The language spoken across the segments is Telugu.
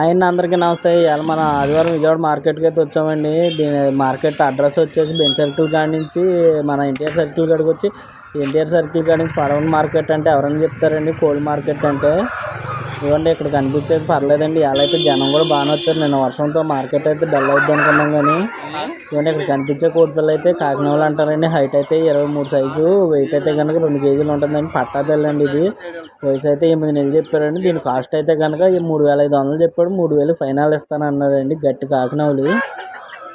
ఆయన అందరికీ నమస్తే. ఇవాళ మన ఆదివారం విజయవాడ మార్కెట్కి అయితే వచ్చామండి. దీని మార్కెట్ అడ్రస్ వచ్చేసి బెంచ్ సర్కిల్ కాడ నుంచి మన ఎన్టీఆర్ సర్కిల్ కాడికి వచ్చి ఎన్టీఆర్ సర్కిల్ కాడ నుంచి పడవన్ మార్కెట్ అంటే ఎవరైనా చెప్తారండి? కోల్డ్ మార్కెట్ అంటే ఇవ్వండి ఇక్కడ కనిపించేది పర్లేదండి. ఎలా అయితే జనం కూడా బాగానే వచ్చారు. నేను వర్షంతో మార్కెట్ అయితే డల్ అవుద్ది అనుకున్నాం కానీ ఇవ్వండి ఇక్కడ కనిపించే కోడిపిల్ల అయితే కాకినాడ అంటారండి. హైట్ అయితే ఇరవై మూడు సైజు వెయిట్ అయితే కనుక రెండు కేజీలు ఉంటుందండి. పట్టా పిల్ల అండి ఇది. వయసు అయితే ఎనిమిది నెలలు చెప్పారండి. దీని కాస్ట్ అయితే కనుక మూడు వేల ఐదు వందలు చెప్పాడు. మూడు వేలు ఫైనల్ ఇస్తానన్నారండి గట్టి కాకినావులు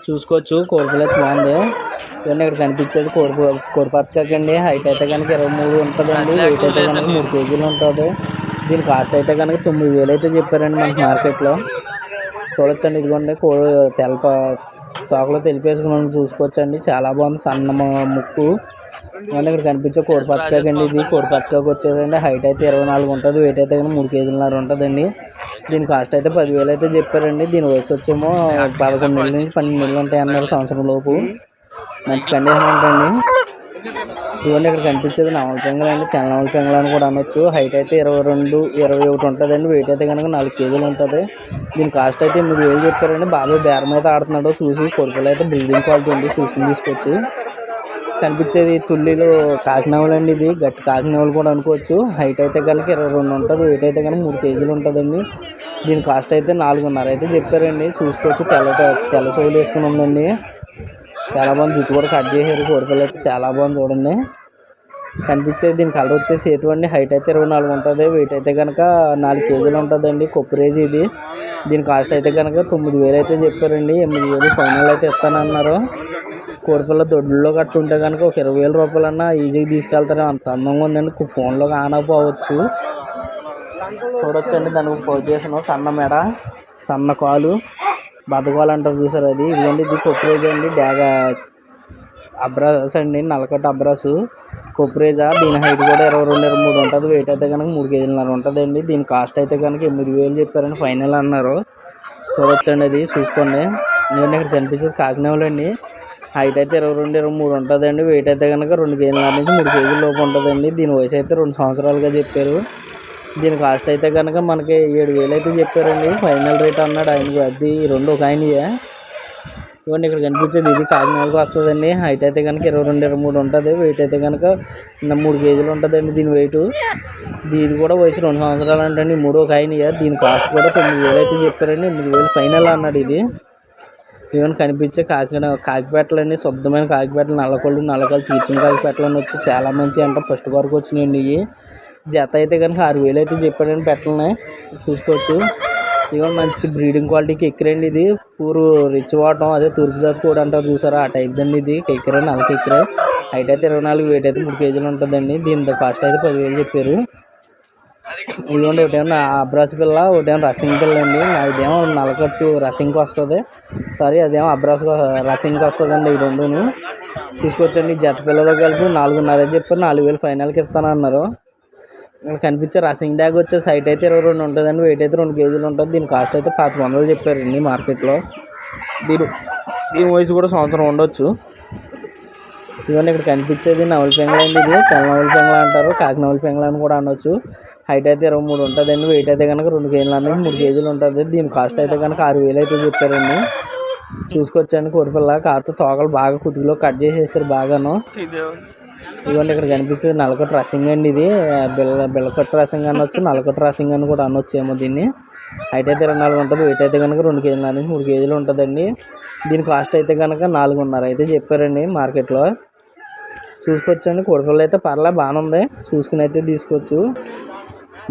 చూసుకోవచ్చు కోడిపిల్ల అయితే బాగుంది. ఇవన్నీ ఇక్కడ కనిపించేది కోడి కోడి పచ్చకాకండి హైట్ అయితే కనుక ఇరవై మూడు ఉంటుందండి. వెయిట్ అయితే కనుక మూడు కేజీలు ఉంటుంది. దీని కాస్ట్ అయితే కనుక తొమ్మిది వేలు అయితే చెప్పారండి మనకి మార్కెట్లో. చూడొచ్చండి ఇదిగోండి కోడి తెల్ల తో- తోకలో తెలిపేసుకుని చూసుకోవచ్చండి. చాలా బాగుంది సన్న ముక్కు. ఇవన్నీ ఇక్కడ కనిపించే కోడి పచ్చకాకండి ఇది. కోడి పచ్చకాకు వచ్చేదండి హైట్ అయితే ఇరవై నాలుగు ఉంటుంది వెయిట్ అయితే కానీ మూడు కేజీలన్నర ఉంటుందండి. దీని కాస్ట్ అయితే పదివేలు అయితే చెప్పారండి. దీని వయసు వచ్చేమో పదకొండు నెలల నుంచి పన్నెండు నెలలు ఉంటాయి అన్నారు సంవత్సరం లోపు. మంచి కండిషన్ ఉంటుంది ఇవన్నీ ఇక్కడ కనిపించేది నవల అండి. తెల్ల నవల అని కూడా అనొచ్చు. హైట్ అయితే ఇరవై రెండు ఇరవై ఒకటి ఉంటుందండి. వెయిట్ అయితే కనుక నాలుగు కేజీలు ఉంటుంది. దీని కాస్ట్ అయితే ఎనిమిది వేలు చెప్పారండి బాబాయ్ బేరం అయితే ఆడుతున్నాడు చూసి కొడుకులు అయితే బిల్డింగ్ క్వాలిటీ ఉంది చూసి తీసుకొచ్చి కనిపించేది తుల్లిలో కాకినావలు అండి ఇది. గట్టి కాకినావలు కూడా అనుకోవచ్చు. హైట్ అయితే కనుక ఇరవై రెండు ఉంటుంది. వెయిట్ అయితే కనుక మూడు కేజీలు ఉంటుందండి. దీని కాస్ట్ అయితే నాలుగున్నర అయితే చెప్పారండి. చూసుకోవచ్చు. తెల్ల తెల్ల సోలు వేసుకుని ఉందండి. చాలా బాగుంది జుట్టు కూడా కట్ చేశారు. కోడిపిల్ల అయితే చాలా బాగుంది చూడండి. కనిపించేది దీని కలర్ వచ్చేసి సేతు అండి? హైట్ అయితే ఇరవై నాలుగు ఉంటుంది. వెయిట్ అయితే కనుక నాలుగు కేజీలు ఉంటుందండి. కొప్పరేజ్ ఇది. దీని కాస్ట్ అయితే కనుక తొమ్మిది వేలు అయితే చెప్పారండి. ఎనిమిది వేలు ఫైనల్ అయితే ఇస్తానన్నారు. కోడిపిల్ల దొడ్లో కట్టు ఉంటే కనుక ఒక ఇరవై వేల రూపాయలన్నా ఈజీగా తీసుకెళ్తారు. అంత అందంగా ఉందండి. ఫోన్లో కానకపోవచ్చు. చూడొచ్చండి. దానికి పొజిషన్ సన్న మెడ సన్న కాలు. బతకాలు అంటారు చూసారు అది. ఇదిగోండి ఇది కొప్పరేజ్ అండి. డాగా అబ్రాస్ అండి నలకట్ట అబ్రాసు. కొప్రేజా దీని హైట్ కూడా ఇరవై రెండు ఇరవై మూడు ఉంటుంది. వెయిట్ అయితే కనుక మూడు కేజీలన్నర ఉంటుందండి దీని కాస్ట్ అయితే కనుక ఎనిమిది వేలు చెప్పారని ఫైనల్ అన్నారు. చూడొచ్చండి అది చూసుకోండి. నేను ఇక్కడ కనిపించేది కాకినాడలో అండి. హైట్ అయితే ఇరవై రెండు ఇరవై మూడు ఉంటుందండి. వెయిట్ అయితే కనుక రెండు కేజీల నుంచి మూడు కేజీల లోపు ఉంటుందండి. దీని వయసు అయితే రెండు సంవత్సరాలుగా చెప్పారు. దీని కాస్ట్ అయితే కనుక మనకి ఏడు వేలు అయితే చెప్పారండి. ఫైనల్ రేట్ అన్నాడు ఆయనకి. అది రెండు ఒక ఆయనయే. ఇవ్వండి ఇక్కడ కనిపించేది ఇది కాకినాడకి వస్తుందండి. హైట్ అయితే కనుక ఇరవై రెండు ఇరవై మూడు ఉంటుంది. వెయిట్ అయితే కనుక మూడు కేజీలు ఉంటుందండి దీని వెయిట్ దీని కూడా వయసు రెండు సంవత్సరాలు అంటండి. మూడు ఒక ఆయనయే. దీని కాస్ట్ కూడా తొమ్మిది వేలు అయితే చెప్పారండి. ఎనిమిది వేలు ఫైనల్ అన్నాడు ఇది. ఈవెన్ కనిపించే కాకినాడ కాకిపేటలు అండి శుద్ధమైన కాకిపేటలు నల్లకొళ్ళు నల్లకొళ్ళు తీర్చిన కాకిపేటలు అని వచ్చి చాలా మంచి అంట. ఫస్ట్ వరకు వచ్చినాయండి ఇవి. జత అయితే కనుక ఆరు వేలు అయితే చెప్పాడండి పెట్టలని. చూసుకోవచ్చు. ఇవన్నీ మంచి బ్రీడింగ్ క్వాలిటీకి ఎక్కరండి ఇది. పూరు రిచ్ వాటం అదే తూర్పు జాతి కూడా అంటారు చూసారా? ఆ టైప్ దండి ఇది. ఎక్కిరే నల్ల ఎక్కిరే హైట్ అయితే ఇరవై నాలుగు వెయిట్ అయితే మూడు కేజీలు ఉంటుందండి. దీని కాస్ట్ అయితే పదివేలు చెప్పారు. ఇదిగోండి ఒకటేమో అబ్రాస్ పిల్ల ఒకటేమో రసింగ్ పిల్ల అండి. ఇదేమో నలకట్టు రసింగ్కి వస్తుంది. సారీ అదేమో అబ్రాస్ రసింగ్కి వస్తుందండి ఈ రెండును. చూసుకోవచ్చండి జత పిల్లలు కలిపి నాలుగున్నర అని చెప్పారు నాలుగు వేలు ఫైనల్కి ఇస్తానన్నారు. ఇక్కడ కనిపించే రసింగ్ డ్యాగ్ వచ్చే సైట్ అయితే ఇరవై రెండు ఉంటుందండి వెయిట్ అయితే రెండు కేజీలు ఉంటుంది. దీని కాస్ట్ అయితే పాతిక వందలు చెప్పారండి మార్కెట్లో దీని దీని వయసు కూడా సంవత్సరం ఉండొచ్చు. ఇవన్నీ ఇక్కడ కనిపించేది నవల పెంగళ అండి ఇది. తెల్ల నవల పెంగళ అంటారు కాకినవల పెంగళ అని కూడా అనొచ్చు. హైట్ అయితే ఇరవై మూడు ఉంటుందండి వెయిట్ అయితే కనుక రెండు కేజీలు అనేది మూడు కేజీలు ఉంటుంది. దీని కాస్ట్ అయితే కనుక ఆరు వేలు అయితే చెప్పారండి. చూసుకొచ్చండి కోడిపిల్ల. కాకపోతే తోకలు బాగా కుదుగులో కట్ చేసేసారు బాగాను. ఇదిగోండి ఇక్కడ కనిపించేది నలకొట్టు రసింగ్ అండి ఇది. బిల్ల బిల్లకొట్టు రసింగ్ అనొచ్చు నలకొట్టు రసింగ్ అని కూడా అనొచ్చు ఏమో దీన్ని. హైట్ అయితే రెండు నాలుగు ఉంటుంది వెయిట్ అయితే కనుక రెండు కేజీల నుంచి మూడు కేజీలు ఉంటుందండి. దీని కాస్ట్ అయితే కనుక నాలుగున్నర అయితే చెప్పారండి మార్కెట్లో. చూసుకోవచ్చండి కొడుకులు అయితే పర్లే బాగానే ఉంది. చూసుకుని అయితే తీసుకోవచ్చు.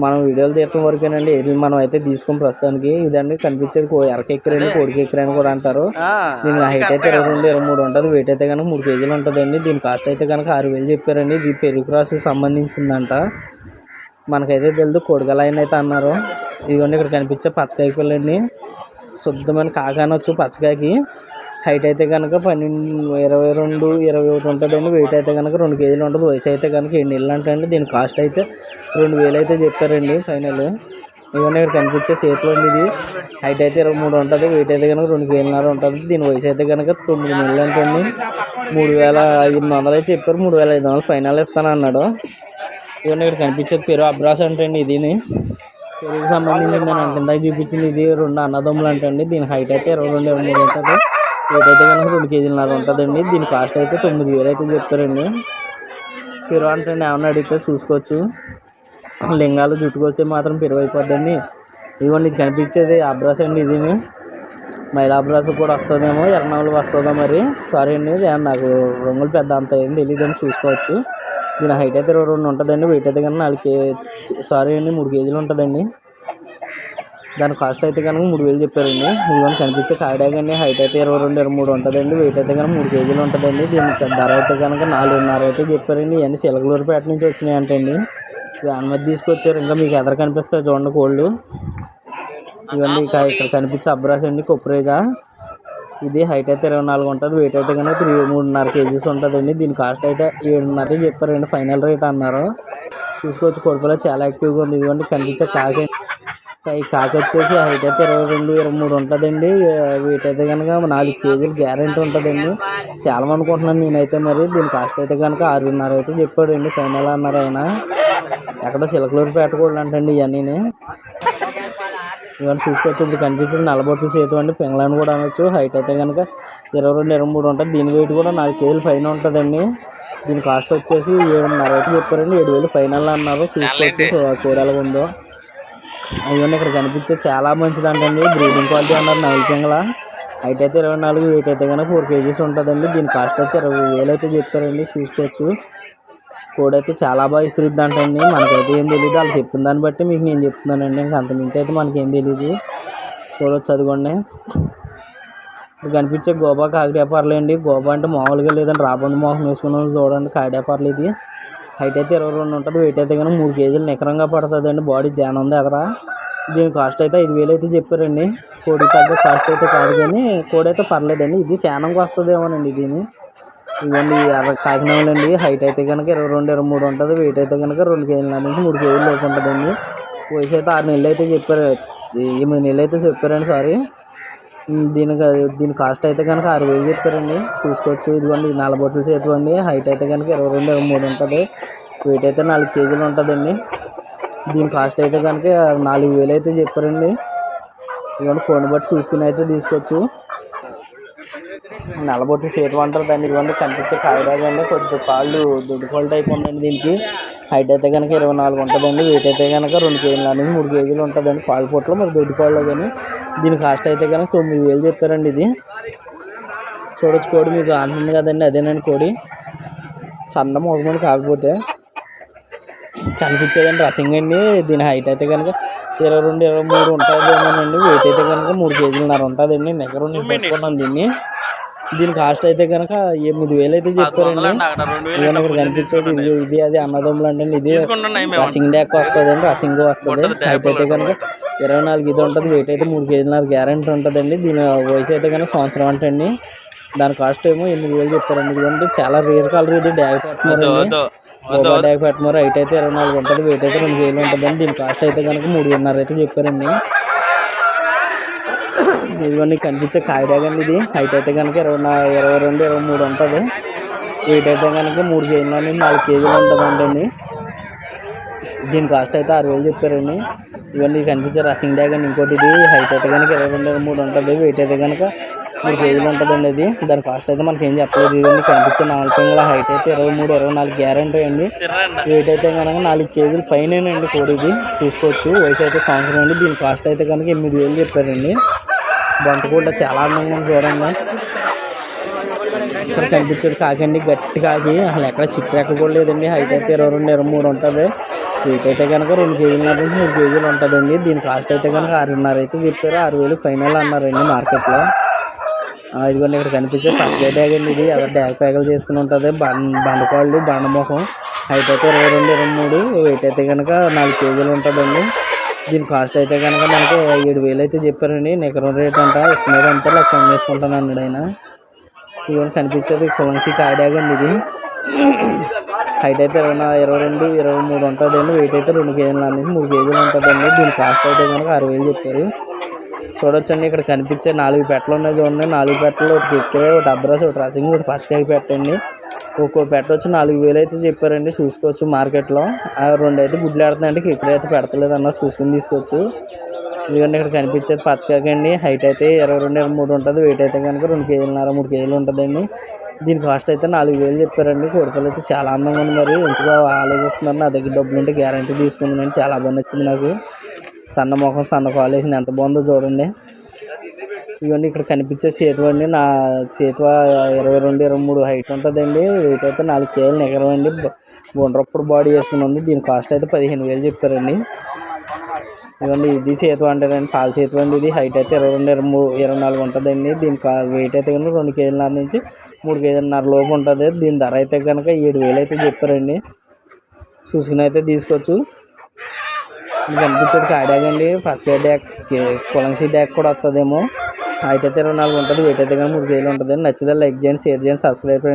మనం వీడియోలు తీయటం వరకేనండి. ఏది మనం అయితే తీసుకుని ప్రస్తుతానికి ఇదండి. కనిపించేది కో ఎరకెక్కిరండి. కోడికి ఎక్కిరని కూడా అంటారు. దీని హైట్ అయితే ఇరవై రెండు ఇరవై మూడు ఉంటుంది. వెయిట్ అయితే కనుక మూడు కేజీలు ఉంటుందండి. దీని కాస్ట్ అయితే కనుక ఆరు వేలు చెప్పారండి. ఇది పెరుగు క్రాస్కి సంబంధించిందంట. మనకైతే తెలుసు కొడుగలైన అయితే అన్నారు. ఇదిగోండి ఇక్కడ కనిపించే పచ్చకాయ పిల్లండి. శుద్ధమైన కాక అనొచ్చు పచ్చకాయకి. హైట్ అయితే కనుక పన్నెండు ఇరవై రెండు ఇరవై ఒకటి ఉంటుందండి. వెయిట్ అయితే కనుక రెండు కేజీలు ఉంటుంది. వయసు అయితే కనుక ఎన్ని నెలలు అంటండి దీని కాస్ట్ అయితే రెండు వేలు అయితే చెప్పారండి ఫైనల్ ఇవన్నీ ఇక్కడ కనిపించే సేతులు అండి ఇది. హైట్ అయితే ఇరవై మూడు ఉంటుంది. వెయిట్ అయితే కనుక రెండు కేజీలన్నర ఉంటుంది. దీని వయసు అయితే కనుక తొమ్మిది నెలలు అంటండి మూడు వేల ఐదు వందలు అయితే చెప్పారు. మూడు వేల ఐదు వందలు ఫైనల్ ఇస్తాను అన్నాడు. ఇవన్నీ ఇక్కడ కనిపించేది పేరు అబ్రాస్ అంటండి అండి ఇదిని. పెరుగుకి సంబంధించి నేను ఎంత చూపించింది ఇది రెండు అన్నదమ్ములు అంటండి దీని హైట్ అయితే ఇరవై రెండు ఇరవై మూడు ఉంటుంది. ఏదైతే అయితే కనుక రెండు కేజీలన్నర ఉంటుందండి. దీని కాస్ట్ అయితే తొమ్మిది వేలు అయితే చెప్పారండి పెరుగు అంటే ఏమన్నా అడిగితే చూసుకోవచ్చు. లింగాలు జుట్టుకొస్తే మాత్రం పెరుగు అయిపోద్దండి ఇదిగోండి ఇది కనిపించేది అబ్రాస్ అండి ఇది. మైలాబ్రాస్ కూడా వస్తుందేమో ఎర్రనవ్వులు వస్తుందో మరి. సారీ అండి నాకు రంగులు పెద్ద అంత ఏం తెలియదు అని చూసుకోవచ్చు. దీని హైట్ అయితే ఇరవై రెండు ఉంటుందండి. వెయిట్ అయితే కానీ నాలుగు కే సారీ అండి మూడు కేజీలు ఉంటుందండి. దాని కాస్ట్ అయితే కనుక మూడు వేలు చెప్పారండి. ఇదిగోని కనిపించే కాయడాగండి హైట్ అయితే ఇరవై రెండు ఇరవై మూడు ఉంటుందండి. వెయిట్ అయితే కనుక మూడు కేజీలు ఉంటుందండి. దీని ధర అయితే కనుక నాలుగున్నర అయితే చెప్పారండి. ఇవన్నీ సిలగలూరుపేట నుంచి వచ్చినాయి అంటండి దాని మధ్య తీసుకొచ్చారు. ఇంకా మీకు ఎదర కనిపిస్తుంది చూడండి కోళ్ళు. ఇవన్నీ ఇక్కడ కనిపించే అబ్రాస్ అండి కొప్పరేజా ఇది హైట్ అయితే ఇరవై నాలుగు ఉంటుంది. వెయిట్ అయితే కనుక త్రీ మూడున్నర కేజీస్ ఉంటుందండి. దీని కాస్ట్ అయితే ఏడున్నర చెప్పారండి. ఫైనల్ రేట్ అన్నారు. చూసుకోవచ్చు కొడుకులో చాలా యాక్టివ్గా ఉంది. ఇదిగోండి కనిపించే కాకి ఈ కాకి వచ్చేసి హైట్ అయితే ఇరవై రెండు ఇరవై మూడు ఉంటుందండి. వెయిట్ అయితే కనుక నాలుగు కేజీలు గ్యారంటీ ఉంటుందండి. చాలా అనుకుంటున్నాను నేనైతే మరి. దీని కాస్ట్ అయితే కనుక ఆరున్నర అయితే చెప్పాడండి. ఫైనల్ అన్నారు ఆయన. ఎక్కడ సిలకలూరు పెట్టకూడదు అంటండి ఇవన్నీ ఇవన్నీ చూసుకోవచ్చు. ఇప్పుడు కనిపించింది నల్లబొట్లు చేతి అండి పెంగళాన్ని కూడా అనొచ్చు. హైట్ అయితే కనుక ఇరవై రెండు ఇరవై మూడు ఉంటుంది. దీని వెయిట్ కూడా నాలుగు కేజీలు పైన ఉంటుందండి. దీని కాస్ట్ వచ్చేసి ఏడున్నర అయితే చెప్పారండి. ఏడు వేలు ఫైనల్ అన్నారు. చూసుకోవచ్చు. కూర ఎలా ఉందో ఇవన్నీ ఇక్కడ కనిపించే చాలా మంచిది అంటండి బ్రీడింగ్ క్వాలిటీ అన్నారు నైల్ పింగళ హైట్ అయితే ఇరవై నాలుగు వెయిట్ అయితే కనుక ఫోర్ కేజీస్ ఉంటుందండి. దీని కాస్ట్ అయితే ఇరవై వేలు అయితే చెప్పారండి చూసుకోవచ్చు. కోడైతే అయితే చాలా బాగా ఇసురుద్ది అంటండి మనకైతే ఏం తెలియదు వాళ్ళు చెప్పిన దాన్ని బట్టి మీకు నేను చెప్తున్నానండి. ఇంకా అంతమించి అయితే మనకేం తెలియదు చూడొచ్చు అదిగోండి. ఇప్పుడు కనిపించే గోబా కాకిడేపార్లు అండి. గోబా అంటే మామూలుగా లేదండి. రాబందు మోహం వేసుకున్నాం చూడండి కాకిడేపార్లు ఇది. హైట్ అయితే ఇరవై రెండు ఉంటుంది వెయిట్ అయితే కానీ మూడు కేజీలు నికరంగా పడుతుంది అండి బాడీ జాన్ ఉంది ఎదరా. దీని కాస్ట్ అయితే ఐదు వేలు అయితే చెప్పారండి. కోడి తగ్గ కాస్ట్ అయితే కాదు కానీ కోడి అయితే పర్లేదండి. ఇది శానంకి వస్తుందేమోనండి దీని. ఇవన్నీ ఎర్ర అండి హైట్ అయితే కనుక ఇరవై రెండు ఇరవై మూడు ఉంటుంది వెయిట్ అయితే కనుక రెండు కేజీల నుంచి మూడు కేజీలు లోపు ఉంటుందండి. వయసు అయితే ఆరు నెలలు అయితే చెప్పారు ఎనిమిది నెలలు అయితే చెప్పారండి సారీ దీనికి దీని కాస్ట్ అయితే కనుక ఆరు వేలు చెప్పారండి. చూసుకోవచ్చు. ఇదిగోండి నలభై బొట్టలు చేతివ్వండి హైట్ అయితే కనుక ఇరవై రెండు ఇరవై మూడు ఉంటుంది. వెయిట్ అయితే నాలుగు కేజీలు ఉంటుందండి. దీని కాస్ట్ అయితే కనుక నాలుగు వేలు అయితే చెప్పారండి. ఇదిగోండి ఫోన్ బట్టి చూసుకుని అయితే తీసుకోవచ్చు. నల్లబొట్టు చేతి అంటారు దాన్ని ఇదిగోండి కనిపించే కాయరాజండి కొద్ది కాళ్ళు దుడ్డుకోళ్ళ టైప్ ఉందండి దీనికి. హైట్ అయితే కనుక ఇరవై నాలుగు ఉంటుందండి వెయిట్ అయితే కనుక రెండు కేజీలు అనేది మూడు కేజీలు ఉంటుందండి. పాలు పొట్లు మరి దొడ్డుకోళ్ళు కానీ దీని కాస్ట్ అయితే కనుక తొమ్మిది వేలు చెప్పారండి ఇది. చూడొచ్చు కోడి మీకు ఆనందం కదండి అదేనండి కోడి. సన్న మొగమని కాకపోతే కనిపించేదండి రసింగ్ అండి. దీని హైట్ అయితే కనుక ఇరవై రెండు ఇరవై మూడు ఉంటుందేమోనండి వెయిట్ అయితే కనుక మూడు కేజీలన్నర ఉంటుందండి. నెగరు నేను పెట్టుకున్నాను దీన్ని. దీని కాస్ట్ అయితే కనుక ఎనిమిది వేలు అయితే చెప్పారండి. ఇవన్నీ ఇక్కడ కనిపించేది ఇది ఇది అది అన్నదమ్ములు అంటే ఇది రసింగ్ డ్యాక్ వస్తుంది అండి రసింగ్ వస్తుంది. హైట్ అయితే కనుక ఇరవై నాలుగు ఇది ఉంటుంది వెయిట్ అయితే మూడు కేజీలన్నర గ్యారెంటీ ఉంటుందండి. దీని వయసు అయితే కనుక సంవత్సరం అంటండి దాని కాస్ట్ ఏమో ఎనిమిది వేలు చెప్పారండి. ఇదిగోండి చాలా రేర్ కలర్ ఇది డ్యాగ్ పెట్టినారండి. డ్యాగ్ పెట్టినారు హైట్ అయితే ఇరవై నాలుగు ఉంటుంది వెయిట్ అయితే రెండు కేజీలు ఉంటుందండి దీని కాస్ట్ అయితే కనుక మూడు వేలన్నర అయితే చెప్పారండి. ఇదిగోండి కనిపించే కాయడాగండి ఇది? హైట్ అయితే కనుక ఇరవై నా ఇరవై రెండు ఇరవై మూడు ఉంటుంది. వెయిట్ అయితే కనుక మూడు కేజీలు అనేది నాలుగు కేజీలు ఉంటుందండి దీని కాస్ట్ అయితే ఆరు వేలు చెప్పారండి. ఇవన్నీ కనిపించే రసింగ్ డ్యాగ్ అండి ఇంకోటి ఇది. హైట్ అయితే కనుక ఇరవై రెండు ఇరవై మూడు ఉంటుంది. వెయిట్ అయితే కనుక మూడు కేజీలు ఉంటుందండి ఇది. దాని కాస్ట్ అయితే మనకి ఏం చెప్పలేదు. ఇవన్నీ కనిపించే నాలుగు వందల హైట్ అయితే ఇరవై మూడు ఇరవై నాలుగు గ్యారెంటీ అండి. వెయిట్ అయితే కనుక నాలుగు కేజీలు పైనేనండి కోడి ఇది. చూసుకోవచ్చు. వయసు అయితే సంవత్సరం అండి. దీని కాస్ట్ అయితే కనుక ఎనిమిది వేలు చెప్పారండి. బంత కూడా చాలా అందంగా ఉంది చూడండి. ఇక్కడ కనిపించేది కాకండి గట్టి కాకి. అసలు ఎక్కడ చిట్టు ఎక్కకూడదు లేదండి. హైట్ అయితే ఇరవై రెండు ఇరవై మూడు ఉంటుంది. వెయిట్ అయితే కనుక రెండు కేజీల నుంచి మూడు కేజీలు ఉంటుందండి. దీని కాస్ట్ అయితే కనుక ఆరున్నర అయితే చెప్పారు. ఆరు వేలు ఫైనల్ అన్నారండి మార్కెట్లో ఇదిగోండి ఇక్కడ కనిపించే పచ్చగా డ్యాగ్ అండి ఇది. ఎవరు డ్యాగ్ ప్యాకలు చేసుకుని ఉంటుంది. బండ బండకాళ్ళు బండముఖం. హైట్ అయితే ఇరవై రెండు ఇరవై మూడు. వెయిట్ అయితే కనుక నాలుగు కేజీలు ఉంటుందండి. దీని కాస్ట్ అయితే కనుక మనకి ఏడు వేలు అయితే చెప్పారండి. నికరం రేట్ అంట. ఇస్తున్నారు అంతా లెక్క అమ్మేసుకుంటాను అన్నాడు ఆయన. ఇవన్నీ కనిపించేది కులంసి కాయడాగ్ అండి ఇది. హైట్ అయితే ఇరవై ఇరవై రెండు ఇరవై మూడు ఉంటుందండి. వెయిట్ అయితే రెండు కేజీలు అనేది మూడు కేజీలు ఉంటుందండి. దీని కాస్ట్ అయితే కనుక ఆరు వేలు చెప్పారు. చూడొచ్చండి ఇక్కడ కనిపించే నాలుగు పెట్టలు ఉన్నాయి చూడండి. నాలుగు పెట్టలు ఒకటి ఎక్కే ఒకటి అబ్రాస్ ఒకటి రసింగ్ ఒకటి పచ్చకాయ పెట్టండి. ఒక్కో పెట్ట వచ్చి నాలుగు వేలు అయితే చెప్పారండి. చూసుకోవచ్చు మార్కెట్లో. ఆ రెండు అయితే గుడ్లు ఆడుతున్నాయండి కిక్కులు అయితే పెడతలేదు అన్న చూసుకుని తీసుకోవచ్చు. ఎందుకంటే ఇక్కడ కనిపించేది పచ్చకాకండి హైట్ అయితే ఇరవై రెండు ఇరవై మూడు ఉంటుంది. వెయిట్ అయితే కనుక రెండు కేజీలన్నర మూడు కేజీలు ఉంటుందండి. దీని కాస్ట్ అయితే నాలుగు వేలు చెప్పారండి. కోడిపల్లి అయితే చాలా అందంగా ఉంది మరి. ఎంతగా ఆలోచిస్తున్నారు. నా దగ్గర డబ్బులు ఉంటే గ్యారంటీ తీసుకుందామని చాలా బాగా నచ్చింది నాకు. సన్న ముఖం సన్న కాలు ఎంత బాగుందో చూడండి. ఇవన్నీ ఇక్కడ కనిపించే సేతువ అండి? నా సేతువ ఇరవై రెండు ఇరవై మూడు హైట్ ఉంటుందండి. వెయిట్ అయితే నాలుగు కేజీలు నిగరం అండి. గుండ్రప్పుడు బాడీ వేసుకుని ఉంది. దీని కాస్ట్ అయితే పదిహేను వేలు చెప్పారండి. ఇదిగోండి ఇది సేతువ అంటారండి పాల సేతువ అండి ఇది. హైట్ అయితే ఇరవై రెండు ఇరవై మూడు ఇరవై నాలుగు ఉంటుందండి. దీని కా వెయిట్ అయితే కనుక రెండు కేజీలన్నర నుంచి మూడు కేజీలన్నర లోపు ఉంటుంది. దీని ధర అయితే కనుక ఏడు వేలు అయితే చెప్పారండి. చూసుకుని అయితే తీసుకోవచ్చు. కనిపించేది కాడాగ్ అండి. పచ్చకాయ డ్యాక్ కులంసి డ్యాక్ కూడా వస్తుందేమో హైట్ అయితే ఇరవై నాలుగు ఉంటుంది వెయిట్ అయితే కానీ మూడు కేజీలు ఉంటుంది. నచ్చితే లైక్ చేయండి షేర్ చేయండి సబ్స్క్రైబ్ చేయండి.